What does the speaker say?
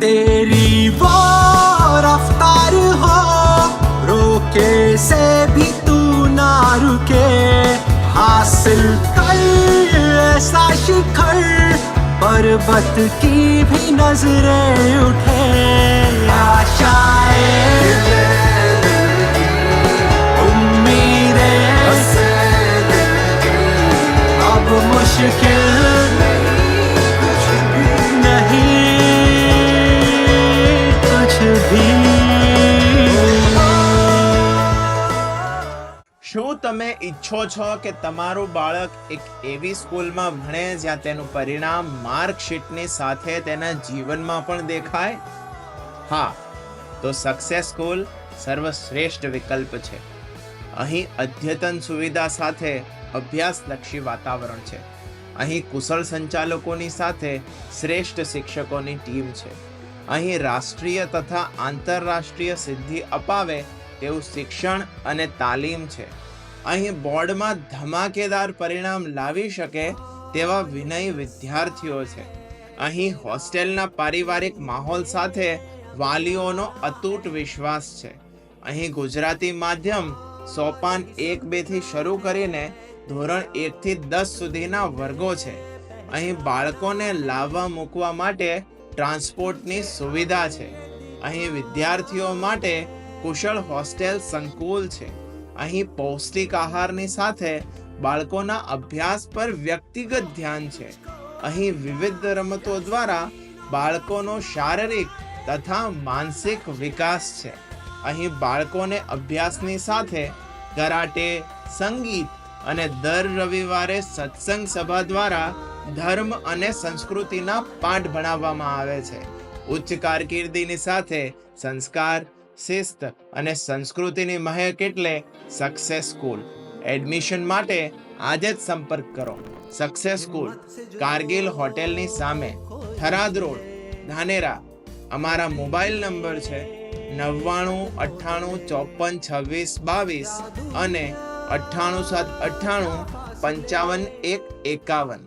तेरी वो रफ्तार हो, रोके से भी तू ना रुके। हासिल कर ऐसा शिखर, पर्वत की भी नज़रें उठे। आशाएँ। अब मुश्किल नहीं कुछ भी શું તમે ઈચ્છો છો કે તમારું બાળક એક એવી સ્કૂલમાં ભણે જ્યાં તેનું પરિણામ માર્કશીટની સાથે તેના જીવનમાં પણ દેખાય હા તો સક્સેસ સ્કૂલ સર્વશ્રેષ્ઠ વિકલ્પ છે અહીં અદ્યતન સુવિધા સાથે અભ્યાસલક્ષી વાતાવરણ છે અહીં કુશળ સંચાલકોની સાથે શ્રેષ્ઠ શિક્ષકોની ટીમ છે. અહીં રાષ્ટ્રીય તથા આંતરરાષ્ટ્રીય સિદ્ધિ અપાવે તેવું શિક્ષણ અને તાલીમ છે. અહીં બોર્ડમાં ધમાકેદાર પરિણામ લાવી શકે તેવા વિનય વિદ્યાર્થીઓ છે. અહીં હોસ્ટેલના પારિવારિક માહોલ સાથે વાલીઓનો અતૂટ વિશ્વાસ છે. અહીં ગુજરાતી માધ્યમ સોપાન એક બેથી શરૂ કરીને ધોરણ એક થી દસ સુધીના વર્ગો છે. અહીં બાળકોને લાવવા મૂકવા માટે ટ્રાન્સપોર્ટની સુવિધા છે. અહીં વિદ્યાર્થીઓ માટે કુશળ હોસ્ટેલ સંકુલ છે. અહીં પૌષ્ટિક આહારની સાથે બાળકોના અભ્યાસ પર વ્યક્તિગત ધ્યાન છે. અહીં વિવિધ રમતો દ્વારા બાળકોનો શારીરિક તથા માનસિક વિકાસ છે. અહીં બાળકોને અભ્યાસની સાથે કરાટે, સંગીત અને દર રવિવારે સત્સંગ સભા દ્વારા ધર્મ અને સંસ્કૃતિના પાઠ ભણાવવામાં આવે છે. ઉચ્ચ કારકિર્દીની સાથે સંસ્કાર, શિસ્ત અને સંસ્કૃતિની મહેક એટલે સક્સેસ સ્કૂલ એડમિશન માટે આજે જ સંપર્ક કરો. સક્સેસ સ્કૂલ કારગિલ હોટેલની સામે થરાદ રોડ, ધાનેરા. અમારા મોબાઈલ નંબર છે નવ્વાણું અઠ્ઠાણું ચોપન છવ્વીસ બાવીસ અને અઠ્ઠાણું સાત અઠ્ઠાણું પંચાવન એક એકાવન.